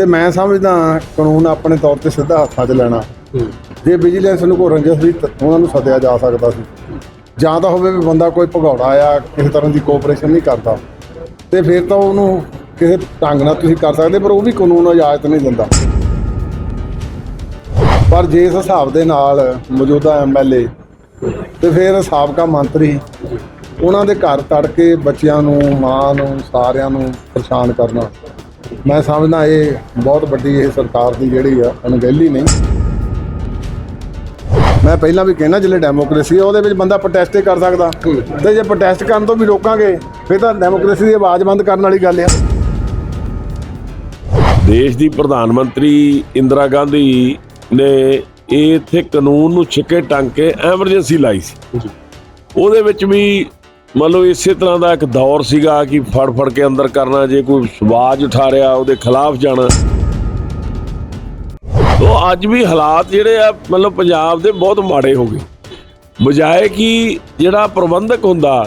ਤੇ ਮੈਂ ਸਮਝਦਾ ਕਾਨੂੰਨ ਆਪਣੇ ਤੌਰ ਤੇ ਸਿੱਧਾ ਹੱਥਾਂ 'ਚ ਲੈਣਾ। ਜੇ ਵਿਜੀਲੈਂਸ ਨੂੰ ਕੋਈ ਰੰਜਸ ਵੀ ਉਹਨਾਂ ਨੂੰ ਸੱਦਿਆ ਜਾ ਸਕਦਾ ਸੀ। ਜਾਂ ਤਾਂ ਹੋਵੇ ਵੀ ਬੰਦਾ ਕੋਈ ਭਗੌੜਾ ਆ ਕਿਸੇ ਤਰ੍ਹਾਂ ਦੀ ਕੋਆਪਰੇਸ਼ਨ ਨਹੀਂ ਕਰਦਾ। ਤੇ ਫਿਰ ਤਾਂ ਉਹਨੂੰ ਕਿਸੇ ਢੰਗ ਨਾਲ ਤੁਸੀਂ ਕਰ ਸਕਦੇ ਪਰ ਉਹ ਵੀ ਕਾਨੂੰਨ ਇਜਾਜ਼ਤ ਨਹੀਂ ਦਿੰਦਾ। ਪਰ ਜੇ ਇਸ ਹਿਸਾਬ ਦੇ ਨਾਲ ਮੌਜੂਦਾ ਐਮਐਲਏ ਤੇ ਫਿਰ ਸਾਬਕਾ ਮੰਤਰੀ ਉਹਨਾਂ ਦੇ ਘਰ ਤੜ ਕੇ ਬੱਚਿਆਂ ਨੂੰ ਮਾਂ ਨੂੰ ਸਾਰਿਆਂ ਨੂੰ ਪਰੇਸ਼ਾਨ ਕਰਨਾ। ਮੈਂ ਸਮਝਦਾ ਇਹ ਬਹੁਤ ਵੱਡੀ ਇਹ ਸਰਕਾਰ ਦੀ ਜਿਹੜੀ ਆ ਅਣਗਹਿਲੀ ਨਹੀਂ। ਮੈਂ ਪਹਿਲਾਂ ਵੀ ਕਹਿਣਾ ਜਿਹੜੇ ਡੈਮੋਕ੍ਰੇਸੀ ਆ ਉਹਦੇ ਵਿੱਚ ਬੰਦਾ ਪ੍ਰੋਟੈਸਟ ਹੀ ਕਰ ਸਕਦਾ। ਤੇ ਜੇ ਪ੍ਰੋਟੈਸਟ ਕਰਨ ਤੋਂ ਵੀ ਰੋਕਾਂਗੇ ਫਿਰ ਤਾਂ ਡੈਮੋਕ੍ਰੇਸੀ ਦੀ ਆਵਾਜ਼ ਬੰਦ ਕਰਨ ਵਾਲੀ ਗੱਲ ਆ। ਦੇਸ਼ ਦੀ ਪ੍ਰਧਾਨ ਮੰਤਰੀ ਇੰਦਰਾ ਗਾਂਧੀ ਨੇ ਇਹ ਇੱਥੇ ਕਾਨੂੰਨ ਨੂੰ ਛਿੱਕੇ ਟੰਗ ਕੇ ਐਮਰਜੈਂਸੀ ਲਾਈ ਸੀ। ਉਹਦੇ ਵਿੱਚ ਵੀ ਮੰਨ ਲਓ ਇਸੇ ਤਰ੍ਹਾਂ ਦਾ ਇੱਕ ਦੌਰ ਸੀਗਾ ਕਿ ਫੜ ਫੜ ਕੇ ਅੰਦਰ ਕਰਨਾ, ਜੇ ਕੋਈ ਸਵਾਜ ਉਠਾ ਰਿਹਾ, ਉਹਦੇ ਖਿਲਾਫ ਜਾਣਾ। ਤੋ ਅੱਜ ਵੀ ਹਾਲਾਤ ਜਿਹੜੇ ਆ ਮਤਲਬ ਪੰਜਾਬ ਦੇ ਬਹੁਤ ਮਾੜੇ ਹੋ ਗਏ। ਬਜਾਏ ਕਿ ਜਿਹੜਾ ਪ੍ਰਬੰਧਕ ਹੁੰਦਾ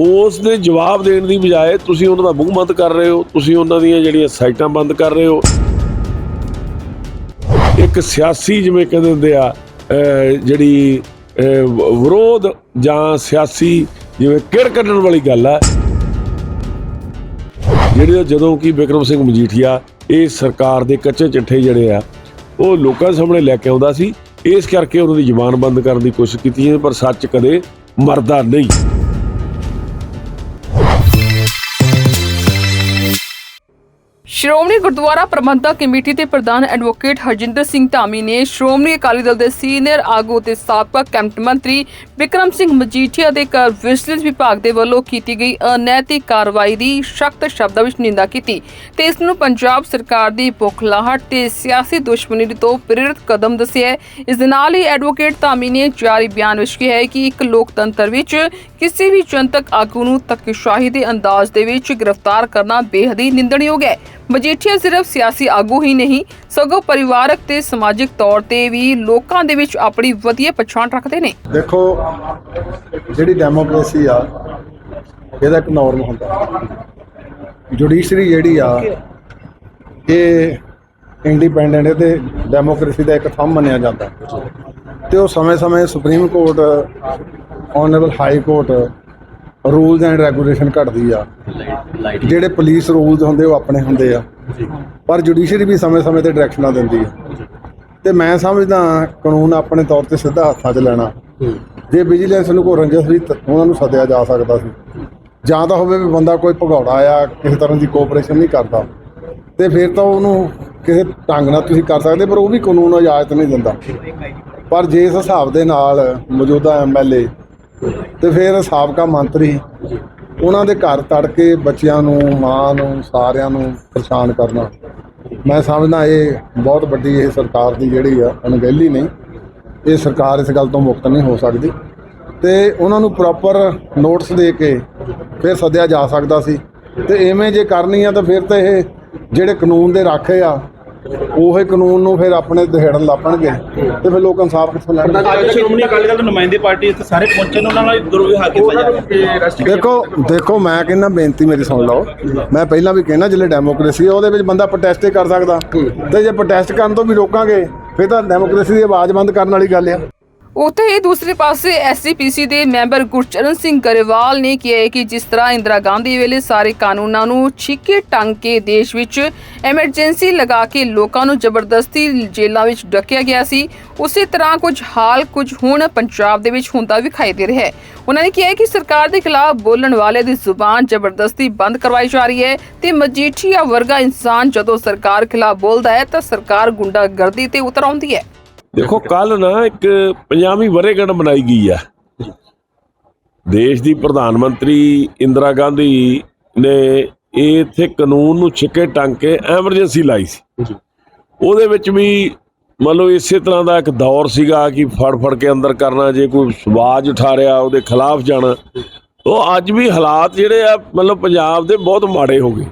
ਉਸ ਦੇ ਜਵਾਬ ਦੇਣ ਦੀ ਬਜਾਏ ਤੁਸੀਂ ਉਹਨਾਂ ਦਾ ਮੂੰਹ ਬੰਦ ਕਰ ਰਹੇ ਹੋ, ਤੁਸੀਂ ਉਹਨਾਂ ਦੀਆਂ ਜਿਹੜੀਆਂ ਸਾਈਟਾਂ ਬੰਦ ਕਰ ਰਹੇ ਹੋ। ਇੱਕ ਸਿਆਸੀ ਜਿਵੇਂ ਕਹਿੰਦੇ ਹੁੰਦੇ ਆ ਜਿਹੜੀ ਵਿਰੋਧ ਜਾਂ ਸਿਆਸੀ ਜਿਵੇਂ ਕਿੜ ਕੱਢਣ ਵਾਲੀ ਗੱਲ ਆ। ਜਿਹੜੇ ਜਦੋਂ ਕਿ ਬਿਕਰਮ ਸਿੰਘ ਮਜੀਠੀਆ ਇਹ ਸਰਕਾਰ ਦੇ ਕੱਚੇ ਚਿੱਠੇ ਜਿਹੜੇ ਆ, ਉਹ ਲੋਕਾਂ ਦੇ ਸਾਹਮਣੇ ਲੈ ਕੇ ਆਉਂਦਾ ਸੀ। ਇਸ ਕਰਕੇ ਉਹਨਾਂ ਦੀ ਜ਼ੁਬਾਨ ਬੰਦ ਕਰਨ ਦੀ ਕੋਸ਼ਿਸ਼ ਕੀਤੀ ਹੈ ਪਰ ਸੱਚ ਕਦੇ ਮਰਦਾ ਨਹੀਂ। ਸ਼੍ਰੋਮਣੀ ਗੁਰਦੁਆਰਾ ਪ੍ਰਬੰਧਕ ਕਮੇਟੀ ਦੇ ਪ੍ਰਧਾਨ ਐਡਵੋਕੇਟ ਹਰਜਿੰਦਰ ਸਿੰਘ ਧਾਮੀ ਨੇ ਸ਼੍ਰੋਮਣੀ ਅਕਾਲੀ ਦਲ ਦੇ ਸੀਨੀਅਰ ਆਗੂ ਤੇ ਸਾਬਕਾ ਕੈਬਨਿਟ ਮੰਤਰੀ ਵਿਕਰਮ ਸਿੰਘ ਮਜੀਠੀਆ ਦੇ ਘਰ ਵਿਜੀਲੈਂਸ ਵਿਭਾਗ ਦੇ ਵੱਲੋਂ ਕੀਤੀ ਗਈ ਅਨੈਤਿਕ ਕਾਰਵਾਈ ਦੀ ਸਖਤ ਸ਼ਬਦਾਂ ਵਿੱਚ ਨਿੰਦਾ ਕੀਤੀ ਤੇ ਇਸ ਨੂੰ ਪੰਜਾਬ ਸਰਕਾਰ ਦੀ ਬੁਖਲਾਹਟ ਤੇ ਸਿਆਸੀ ਦੁਸ਼ਮਣੀ ਤੋਂ ਪ੍ਰੇਰਿਤ ਕਦਮ ਦੱਸਿਆ ਇਸ ਦੇ ਨਾਲ ਹੀ ਐਡਵੋਕੇਟ ਧਾਮੀ ਨੇ ਜਾਰੀ ਬਿਆਨ ਵਿੱਚ ਕਿਹਾ ਹੈ ਕਿ ਇੱਕ ਲੋਕਤੰਤਰ ਵਿੱਚ ਕਿਸੇ ਵੀ ਜਨਤਕ ਆਗੂ ਨੂੰ ਧੱਕੇਸ਼ਾਹੀ ਦੇ ਅੰਦਾਜ਼ ਦੇ ਵਿੱਚ ਗ੍ਰਿਫਤਾਰ ਕਰਨਾ ਬੇਹੱਦ ਹੀ ਨਿੰਦਣਯੋਗ ਹੈ। ਮਜੀਠੀਆ ਸਿਰਫ ਸਿਆਸੀ ਆਗੂ ਹੀ ਨਹੀਂ, ਸਗੋਂ ਪਰਿਵਾਰਕ ਤੇ ਸਮਾਜਿਕ ਤੌਰ ਤੇ ਵੀ ਲੋਕਾਂ ਦੇ ਵਿੱਚ ਆਪਣੀ ਵਧੀਆ ਪਛਾਣ ਰੱਖਦੇ ਨੇ। ਦੇਖੋ, ਜਿਹੜੀ ਡੈਮੋਕ੍ਰੇਸੀ ਆ, ਇਹਦਾ ਇੱਕ ਨਾਰਮ ਹੁੰਦਾ। ਜੁਡੀਸ਼ਰੀ ਜਿਹੜੀ ਆ, ਇਹ ਇੰਡੀਪੈਂਡੈਂਟ ਤੇ ਡੈਮੋਕ੍ਰੇਸੀ ਦਾ ਇੱਕ ਥੰਮ ਮੰਨਿਆ ਜਾਂਦਾ। ਤੇ ਉਹ ਸਮੇਂ-ਸਮੇਂ supreme court honourable high court rules and regulation ਘੜਦੀ ਆ। ਜਿਹੜੇ ਪੁਲਿਸ ਰੂਲਸ ਹੁੰਦੇ ਉਹ ਆਪਣੇ ਹੁੰਦੇ ਆ। ਪਰ ਜੁਡੀਸ਼ਰੀ ਵੀ ਸਮੇਂ-ਸਮੇਂ ਤੇ ਡਾਇਰੈਕਸ਼ਨਾਂ ਦਿੰਦੀ ਆ। ਤੇ ਮੈਂ ਸਮਝਦਾ ਕਾਨੂੰਨ ਆਪਣੇ ਤੌਰ ਤੇ ਸਿੱਧਾ ਹੱਥਾਂ 'ਚ ਲੈਣਾ। ਜੇ ਵਿਜੀਲੈਂਸ ਨੂੰ ਕੋਈ ਰੰਜਸ ਵੀ ਉਹਨਾਂ ਨੂੰ ਸੱਦਿਆ ਜਾ ਸਕਦਾ ਸੀ। ਜਾਂ ਤਾਂ ਹੋਵੇ ਵੀ ਬੰਦਾ ਕੋਈ ਭਗੌੜਾ ਆ ਕਿਸੇ ਤਰ੍ਹਾਂ ਦੀ ਕੋਆਪਰੇਸ਼ਨ ਨਹੀਂ ਕਰਦਾ। ਤੇ ਫਿਰ ਤਾਂ ਉਹਨੂੰ ਕਿਸੇ ਢੰਗ ਨਾਲ ਤੁਸੀਂ ਕਰ ਸਕਦੇ ਪਰ ਉਹ ਵੀ ਕਾਨੂੰਨ ਇਜਾਜ਼ਤ ਨਹੀਂ ਦਿੰਦਾ। ਪਰ ਜੇ ਇਸ ਹਿਸਾਬ ਦੇ ਨਾਲ ਮੌਜੂਦਾ ਐਮਐਲਏ ਤੇ ਫਿਰ ਸਾਬਕਾ ਮੰਤਰੀ ਉਹਨਾਂ ਦੇ ਘਰ ਤੜ ਕੇ ਬੱਚਿਆਂ ਨੂੰ, ਮਾਂ ਨੂੰ, ਸਾਰਿਆਂ ਨੂੰ ਪਰੇਸ਼ਾਨ ਕਰਨਾ। ਮੈਂ ਸਮਝਦਾ ਇਹ ਬਹੁਤ ਵੱਡੀ ਇਹ ਸਰਕਾਰ ਦੀ ਜਿਹੜੀ ਆ, ਅਣਗਹਿਲੀ ਨਹੀਂ। ਇਹ ਸਰਕਾਰ ਇਸ ਗੱਲ ਤੋਂ ਮੁਕਤ ਨਹੀਂ ਹੋ ਸਕਦੀ। ਤੇ ਉਹਨਾਂ ਨੂੰ ਪ੍ਰੋਪਰ ਨੋਟਿਸ ਦੇ ਕੇ ਫਿਰ ਸੱਦਿਆ ਜਾ ਸਕਦਾ ਸੀ। ਤੇ ਐਵੇਂ ਜੇ ਕਰਨੀ ਆ ਤਾਂ ਫਿਰ ਤਾਂ ਇਹ ਜਿਹੜੇ ਕਾਨੂੰਨ ਦੇ ਰਾਖੇ ਆ ਉਹੇ ਕਾਨੂੰਨ ਨੂੰ ਫਿਰ ਆਪਣੇ ਦਿਹੜਨ ਲੱਪਣਗੇ ਤੇ ਫਿਰ ਲੋਕ ਇਨਸਾਫ ਕਿੱਥੋਂ ਲੈਣਗੇ? ਅੱਜ ਸ਼੍ਰੋਮਣੀ ਅਕਾਲੀ ਦਲ ਦੇ ਨੁਮਾਇੰਦੇ ਪਾਰਟੀ ਇੱਥੇ ਸਾਰੇ ਪਹੁੰਚੇ ਨੇ ਉਹਨਾਂ ਨਾਲ ਦੁਰਵਿਹਾਰ ਕੀਤਾ ਜਾ ਰਿਹਾ। ਦੇਖੋ ਦੇਖੋ ਮੈਂ ਕਹਿੰਦਾ ਬੇਨਤੀ ਮੇਰੀ ਸੁਣ ਲਓ। ਮੈਂ ਪਹਿਲਾਂ ਵੀ ਕਹਿਣਾ ਜਿਹੜੇ ਡੈਮੋਕ੍ਰੇਸੀ ਆ ਉਹਦੇ ਵਿੱਚ ਬੰਦਾ ਪ੍ਰੋਟੈਸਟ ਹੀ ਕਰ ਸਕਦਾ। ਤੇ ਜੇ ਪ੍ਰੋਟੈਸਟ ਕਰਨ ਤੋਂ ਵੀ ਰੋਕਾਂਗੇ ਫਿਰ ਤਾਂ ਡੈਮੋਕ੍ਰੇਸੀ ਦੀ ਆਵਾਜ਼ ਬੰਦ ਕਰਨ ਵਾਲੀ ਗੱਲ ਆ। ਉੱਥੇ ਹੀ ਦੂਸਰੇ ਪਾਸੇ ਐਸਜੀਪੀਸੀ ਦੇ ਮੈਂਬਰ ਗੁਰਚਰਨ ਸਿੰਘ ਗਰੇਵਾਲ ਨੇ ਕਿਹਾ ਕਿ ਜਿਸ ਤਰ੍ਹਾਂ ਇੰਦਰਾ ਗਾਂਧੀ ਵੇਲੇ ਸਾਰੇ ਕਾਨੂੰਨਾਂ ਨੂੰ ਛਿੱਕੇ ਟੰਗ ਕੇ ਦੇਸ਼ ਵਿੱਚ ਐਮਰਜੈਂਸੀ ਲਗਾ ਕੇ ਲੋਕਾਂ ਨੂੰ ਜ਼ਬਰਦਸਤੀ ਜੇਲ੍ਹਾਂ ਵਿੱਚ ਡੱਕਿਆ ਗਿਆ ਸੀ, ਉਸੇ ਤਰ੍ਹਾਂ ਕੁਝ ਹਾਲ ਕੁਝ ਹੁਣ ਪੰਜਾਬ ਦੇ ਵਿੱਚ ਹੁੰਦਾ ਵਿਖਾਈ ਦੇ ਰਿਹਾ ਹੈ। ਉਹਨਾਂ ਨੇ ਕਿਹਾ ਕਿ ਸਰਕਾਰ ਦੇ ਖਿਲਾਫ ਬੋਲਣ ਵਾਲੇ ਦੀ ਜ਼ੁਬਾਨ ਜ਼ਬਰਦਸਤੀ ਬੰਦ ਕਰਵਾਈ ਜਾ ਰਹੀ ਹੈ ਤੇ ਮਜੀਠੀਆ ਵਰਗਾ ਇਨਸਾਨ ਜਦੋਂ ਸਰਕਾਰ ਖਿਲਾਫ ਬੋਲਦਾ ਹੈ ਤਾਂ ਸਰਕਾਰ ਗੁੰਡਾਗਰਦੀ ਤੇ ਉਤਰ ਆਉਂਦੀ ਹੈ। ਦੇਖੋ ਕੱਲ ਨਾ ਇੱਕ ਪੰਜਾਬੀ ਵਰੇਗੰਢ ਬਣਾਈ ਗਈ ਆ। ਦੇਸ਼ ਦੀ ਪ੍ਰਧਾਨ ਮੰਤਰੀ ਇੰਦਰਾ ਗਾਂਧੀ ਨੇ ਇੱਥੇ ਕਾਨੂੰਨ ਨੂੰ ਛਿੱਕੇ ਟੰਗ ਕੇ ਐਮਰਜੈਂਸੀ ਲਾਈ ਸੀ। ਉਹਦੇ ਵਿੱਚ ਵੀ ਮੰਨ ਲਓ ਇਸੇ ਤਰ੍ਹਾਂ ਦਾ ਇੱਕ ਦੌਰ ਸੀਗਾ ਕਿ ਫੜ ਫੜ ਕੇ ਅੰਦਰ ਕਰਨਾ ਜੇ ਕੋਈ ਸਵਾਜ ਉਠਾ ਰਿਹਾ ਉਹਦੇ ਖਿਲਾਫ ਜਾਣਾ। ਉਹ ਅੱਜ ਵੀ ਹਾਲਾਤ ਜਿਹੜੇ ਆ ਮਤਲਬ ਪੰਜਾਬ ਦੇ ਬਹੁਤ ਮਾੜੇ ਹੋ ਗਏ।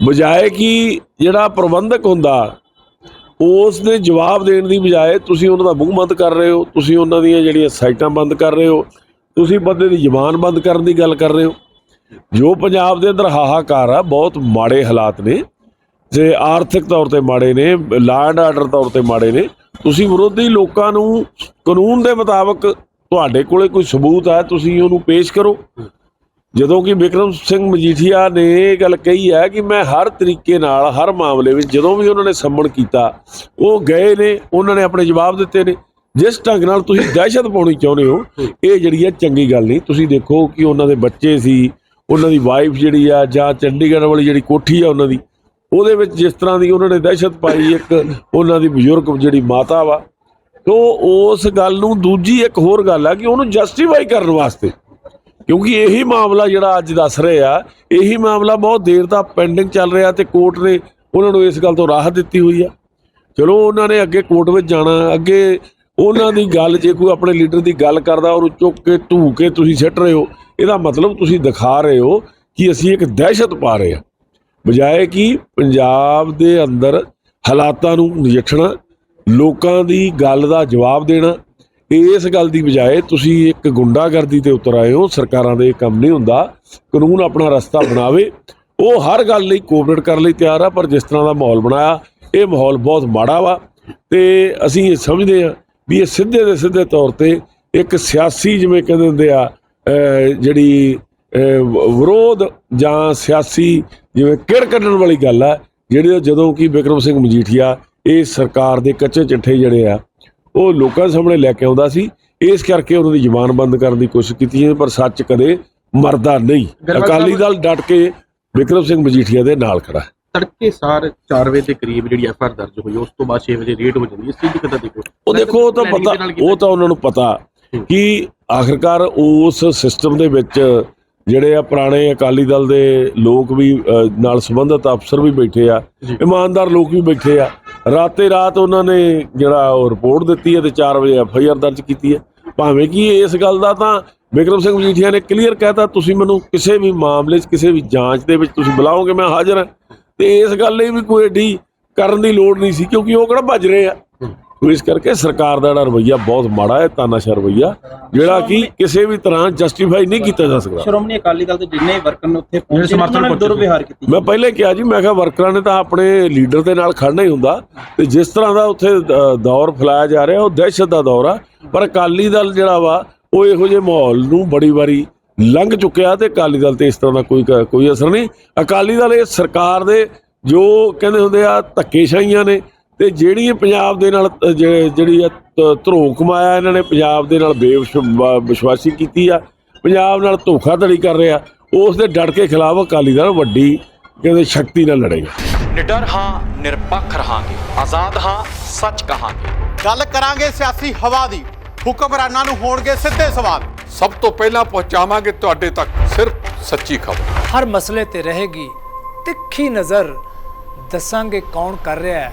ਬਜਾਏ ਕਿ ਜਿਹੜਾ ਪ੍ਰਬੰਧਕ ਹੁੰਦਾ ਉਸ ਦੇ ਜਵਾਬ ਦੇਣ ਦੀ ਬਜਾਏ ਤੁਸੀਂ ਉਹਨਾਂ ਦਾ ਮੂੰਹ ਬੰਦ ਕਰ ਰਹੇ ਹੋ, ਤੁਸੀਂ ਉਹਨਾਂ ਦੀਆਂ ਜਿਹੜੀਆਂ ਸਾਈਟਾਂ ਬੰਦ ਕਰ ਰਹੇ ਹੋ, ਤੁਸੀਂ ਬੰਦੇ ਦੀ ਜ਼ੁਬਾਨ ਬੰਦ ਕਰਨ ਦੀ ਗੱਲ ਕਰ ਰਹੇ ਹੋ। ਜੋ ਪੰਜਾਬ ਦੇ ਅੰਦਰ ਹਾਹਾਕਾਰ ਆ, ਬਹੁਤ ਮਾੜੇ ਹਾਲਾਤ ਨੇ ਜੇ ਆਰਥਿਕ ਤੌਰ ਤੇ ਮਾੜੇ ਨੇ ਲਾਅ ਐਂਡ ਆਰਡਰ ਤੌਰ ਤੇ ਮਾੜੇ ਨੇ। ਤੁਸੀਂ ਵਿਰੋਧੀ ਲੋਕਾਂ ਨੂੰ ਕਾਨੂੰਨ ਦੇ ਮੁਤਾਬਕ ਤੁਹਾਡੇ ਕੋਲੇ ਕੋਈ ਸਬੂਤ ਹੈ ਤੁਸੀਂ ਉਹਨੂੰ ਪੇਸ਼ ਕਰੋ। ਜਦੋਂ ਕਿ ਵਿਕਰਮ ਸਿੰਘ ਮਜੀਠੀਆ ਨੇ ਇਹ ਗੱਲ ਕਹੀ ਹੈ ਕਿ ਮੈਂ ਹਰ ਤਰੀਕੇ ਨਾਲ, ਹਰ ਮਾਮਲੇ ਵਿੱਚ ਜਦੋਂ ਵੀ ਉਹਨਾਂ ਨੇ ਸੰਮਣ ਕੀਤਾ, ਉਹ ਗਏ ਨੇ, ਉਹਨਾਂ ਨੇ ਆਪਣੇ ਜਵਾਬ ਦਿੱਤੇ ਨੇ। ਜਿਸ ਢੰਗ ਨਾਲ ਤੁਸੀਂ ਦਹਿਸ਼ਤ ਪਾਉਣੀ ਚਾਹੁੰਦੇ ਹੋ, ਇਹ ਜਿਹੜੀ ਹੈ ਚੰਗੀ ਗੱਲ ਨਹੀਂ। ਤੁਸੀਂ ਦੇਖੋ ਕਿ ਉਹਨਾਂ ਦੇ ਬੱਚੇ ਸੀ, ਉਹਨਾਂ ਦੀ ਵਾਈਫ ਜਿਹੜੀ ਆ, ਜਾਂ ਚੰਡੀਗੜ੍ਹ ਵਾਲੀ ਜਿਹੜੀ ਕੋਠੀ ਆ ਉਹਨਾਂ ਦੀ, ਉਹਦੇ ਵਿੱਚ ਜਿਸ ਤਰ੍ਹਾਂ ਦੀ ਉਹਨਾਂ ਨੇ ਦਹਿਸ਼ਤ ਪਾਈ, ਇੱਕ ਉਹਨਾਂ ਦੀ ਬਜ਼ੁਰਗ ਜਿਹੜੀ ਮਾਤਾ ਵਾ। ਤੋ ਉਸ ਗੱਲ ਨੂੰ ਦੂਜੀ ਇੱਕ ਹੋਰ ਗੱਲ ਆ ਕਿ ਉਹਨੂੰ ਜਸਟੀਫਾਈ ਕਰਨ ਵਾਸਤੇ ਕਿਉਂਕਿ ਇਹੀ ਮਾਮਲਾ ਜਿਹੜਾ ਅੱਜ ਦੱਸ ਰਹੇ ਆ, ਇਹੀ ਮਾਮਲਾ ਬਹੁਤ ਦੇਰ ਦਾ ਪੈਂਡਿੰਗ ਚੱਲ ਰਿਹਾ ਤੇ ਕੋਰਟ ਨੇ ਉਹਨਾਂ ਨੂੰ ਇਸ ਗੱਲ ਤੋਂ ਰਾਹਤ ਦਿੱਤੀ ਹੋਈ ਆ। ਚਲੋ ਉਹਨਾਂ ਨੇ ਅੱਗੇ ਕੋਰਟ ਵਿੱਚ ਜਾਣਾ, ਅੱਗੇ ਉਹਨਾਂ ਦੀ ਗੱਲ, ਜੇ ਕੋਈ ਆਪਣੇ ਲੀਡਰ ਦੀ ਗੱਲ ਕਰਦਾ ਉਹਨੂੰ ਚੁੱਕ ਕੇ ਧੂ ਕੇ ਤੁਸੀਂ ਸਿੱਟ ਰਹੇ ਹੋ, ਇਹਦਾ ਮਤਲਬ ਤੁਸੀਂ ਦਿਖਾ ਰਹੇ ਹੋ ਕਿ ਅਸੀਂ ਇੱਕ ਦਹਿਸ਼ਤ ਪਾ ਰਹੇ ਹਾਂ ਬਜਾਏ ਕਿ ਪੰਜਾਬ ਦੇ ਅੰਦਰ ਹਾਲਾਤਾਂ ਨੂੰ ਨਜਿੱਠਣਾ ਲੋਕਾਂ ਦੀ ਗੱਲ ਦਾ ਜਵਾਬ ਦੇਣਾ ਇਸ ਗੱਲ ਦੀ ਬਜਾਏ ਤੁਸੀਂ ਇੱਕ ਗੁੰਡਾਗਰਦੀ ਤੇ ਉਤਰ ਆਏ ਹੋ, ਸਰਕਾਰਾਂ ਦੇ ਇਹ ਕੰਮ ਨਹੀਂ ਹੁੰਦਾ, ਕਾਨੂੰਨ ਆਪਣਾ ਰਸਤਾ ਬਣਾਵੇ। ਉਹ ਹਰ ਗੱਲ ਲਈ ਕੋਆਪਰੇਟ ਕਰਨ ਲਈ ਤਿਆਰ ਆ, ਪਰ ਜਿਸ ਤਰ੍ਹਾਂ ਦਾ ਮਾਹੌਲ ਬਣਾਇਆ, ਇਹ ਮਾਹੌਲ ਬਹੁਤ ਮਾੜਾ ਵਾ। ਤੇ ਅਸੀਂ ਇਹ ਸਮਝਦੇ ਹਾਂ ਵੀ ਇਹ ਸਿੱਧੇ ਦੇ ਸਿੱਧੇ ਤੌਰ ਤੇ ਇੱਕ ਸਿਆਸੀ ਜਿਵੇਂ ਕਹਿੰਦੇ ਹੁੰਦੇ ਆ ਜਿਹੜੀ ਵਿਰੋਧ ਜਾਂ ਸਿਆਸੀ ਜਿਵੇਂ ਕਿੜ ਕੱਢਣ ਵਾਲੀ ਗੱਲ ਆ, ਜਿਹੜੇ ਜਦੋਂ ਕਿ ਵਿਕਰਮ ਸਿੰਘ ਮਜੀਠੀਆ, ਇਹ ਸਰਕਾਰ ਦੇ ਕੱਚੇ ਚਿੱਠੇ ਜਿਹੜੇ ਆ ਉਹ ਲੋਕਾਂ ਸਾਹਮਣੇ ਲੈ ਕੇ ਆਉਂਦਾ ਸੀ। ਇਸ ਕਰਕੇ ਉਹਨਾਂ ਦੀ ਜ਼ੁਬਾਨ ਬੰਦ ਕਰਨ ਦੀ ਕੋਸ਼ਿਸ਼ ਕੀਤੀ ਹੈ ਪਰ ਸੱਚ ਕਦੇ ਮਰਦਾ ਨਹੀਂ। ਅਕਾਲੀ ਦਲ ਡਟ ਕੇ ਵਿਕਰਮ ਸਿੰਘ ਮਜੀਠੀਆ ਦੇ ਨਾਲ ਖੜਾ ਤੜਕੇ ਸਾਰ 4 ਵਜੇ ਦੇ ਕਰੀਬ ਜਿਹੜੀ ਐਫ ਆਰ ਦਰਜ ਹੋਈ ਉਸ ਤੋਂ ਬਾਅਦ 6 ਵਜੇ ਰੇਟ ਹੋ ਜਾਂਦੀ ਹੈ। ਦੀ ਕਿੱਦਾਂ ਦੇਖੋ। ਉਹ ਦੇਖੋ ਉਹ ਤਾਂ ਪਤਾ ਉਹ ਤਾਂ ਉਹਨਾਂ ਨੂੰ ਪਤਾ ਕਿ ਆਖਰਕਾਰ ਉਸ ਸਿਸਟਮ ਦੇ ਵਿੱਚ ਜਿਹੜੇ ਆ ਪੁਰਾਣੇ ਅਕਾਲੀ ਦਲ ਦੇ ਲੋਕ ਵੀ ਨਾਲ ਸੰਬੰਧਿਤ ਅਫਸਰ ਵੀ ਬੈਠੇ ਆ। ਇਮਾਨਦਾਰ ਲੋਕ ਵੀ ਬੈਠੇ ਆ। ਰਾਤੇ ਰਾਤ ਉਹਨਾਂ ਨੇ ਜਿਹੜਾ ਉਹ ਰਿਪੋਰਟ ਦਿੱਤੀ ਹੈ ਤੇ 4 ਵਜੇ ਐਫ ਆਈ ਆਰ ਦਰਜ ਕੀਤੀ ਹੈ। ਭਾਵੇਂ ਕਿ ਇਸ ਗੱਲ ਦਾ ਤਾਂ ਵਿਕਰਮ ਸਿੰਘ ਮਜੀਠੀਆ ਨੇ ਕਲੀਅਰ ਕਹਿਤਾ, ਤੁਸੀਂ ਮੈਨੂੰ ਕਿਸੇ ਵੀ ਮਾਮਲੇ 'ਚ, ਕਿਸੇ ਵੀ ਜਾਂਚ ਦੇ ਵਿੱਚ ਤੁਸੀਂ ਬੁਲਾਓਗੇ, ਮੈਂ ਹਾਜ਼ਰ ਹਾਂ। ਤੇ ਇਸ ਗੱਲ ਲਈ ਵੀ ਕੋਈ ਏਡੀ ਕਰਨ ਦੀ ਲੋੜ ਨਹੀਂ ਸੀ, ਕਿਉਂਕਿ ਉਹ ਕਿਹੜਾ ਭੱਜ ਰਹੇ ਆ। ਸੋ ਇਸ ਕਰਕੇ ਸਰਕਾਰ ਦਾ ਜਿਹੜਾ ਰਵੱਈਆ ਬਹੁਤ ਮਾੜਾ ਹੈ ਤਾਨਾਸ਼ਾਹ ਰਵੱਈਆ ਜਿਹੜਾ ਕਿ ਕਿਸੇ ਵੀ ਤਰ੍ਹਾਂ ਜਸਟੀਫਾਈ ਨਹੀਂ ਕੀਤਾ ਜਾ ਸਕਦਾ। ਸ਼੍ਰੋਮਣੀ ਅਕਾਲੀ ਦਲ ਦੇ ਜਿੰਨੇ ਵਰਕਰ ਨੇ ਉੱਥੇ ਪਹੁੰਚੇ ਉਹਨਾਂ ਨੇ। ਦੁਰਵਿਹਾਰ ਕੀਤੀ ਮੈਂ ਪਹਿਲੇ ਕਿਹਾ ਜੀ ਮੈਂ ਕਿਹਾ ਵਰਕਰਾਂ ਨੇ ਤਾਂ ਆਪਣੇ ਲੀਡਰ ਦੇ ਨਾਲ ਖੜਨਾ ਹੀ ਹੁੰਦਾ। ਤੇ ਜਿਸ ਤਰ੍ਹਾਂ ਦਾ ਉੱਥੇ ਦੌਰ ਫੈਲਾਇਆ ਜਾ ਰਿਹਾ ਉਹ ਦਹਿਸ਼ਤ ਦਾ ਦੌਰ ਆ। ਪਰ ਅਕਾਲੀ ਦਲ ਜਿਹੜਾ ਵਾ ਉਹ ਇਹੋ ਜਿਹੇ ਮਾਹੌਲ ਨੂੰ ਬੜੀ ਵਾਰੀ ਲੰਘ ਚੁੱਕਿਆ ਤੇ ਅਕਾਲੀ ਦਲ ਤੇ ਇਸ ਤਰ੍ਹਾਂ ਦਾ ਕੋਈ ਕੋਈ ਅਸਰ ਨਹੀਂ। ਅਕਾਲੀ ਦਲ ਇਹ ਸਰਕਾਰ ਦੇ ਜੋ ਕਹਿੰਦੇ ਹੁੰਦੇ ਆ ਧੱਕੇਸ਼ਾਹੀਆਂ ਨੇ। ਤੇ ਜਿਹੜੀ ਪੰਜਾਬ ਦੇ ਨਾਲ ਜਿਹੜੀ ਆ ਧ- ਧਰੋਹ ਕਮਾਇਆ ਇਹਨਾਂ ਨੇ ਪੰਜਾਬ ਦੇ ਨਾਲ ਬੇਵਿਸ਼ਵਾਸੀ ਕੀਤੀ ਆ ਪੰਜਾਬ ਨਾਲ ਧੋਖਾਧੜੀ ਕਰ ਰਿਹਾ ਉਸ ਦੇ ਡਟ ਕੇ ਖਿਲਾਫ ਅਕਾਲੀ ਦਲ ਵੱਡੀ ਕਹਿੰਦੇ ਸ਼ਕਤੀ ਨਾਲ ਲੜੇਗਾ। ਨਿਡਰ ਹਾਂ ਨਿਰਪੱਖ ਰਹਾਂਗੇ ਆਜ਼ਾਦ ਹਾਂ ਸੱਚ ਕਹਾਂਗੇ। ਗੱਲ ਕਰਾਂਗੇ ਸਿਆਸੀ ਹਵਾ ਦੀ ਹੁਕਮਰਾਨਾਂ ਨੂੰ ਹੋਣਗੇ ਸਿੱਧੇ ਸਵਾਲ। ਸਭ ਤੋਂ ਪਹਿਲਾਂ ਪਹੁੰਚਾਵਾਂਗੇ ਤੁਹਾਡੇ ਤੱਕ ਸਿਰਫ ਸੱਚੀ ਖਬਰ। ਹਰ ਮਸਲੇ ਤੇ ਰਹੇਗੀ ਤਿੱਖੀ ਨਜ਼ਰ ਦੱਸਾਂਗੇ ਕੌਣ ਕਰ ਰਿਹਾ ਹੈ।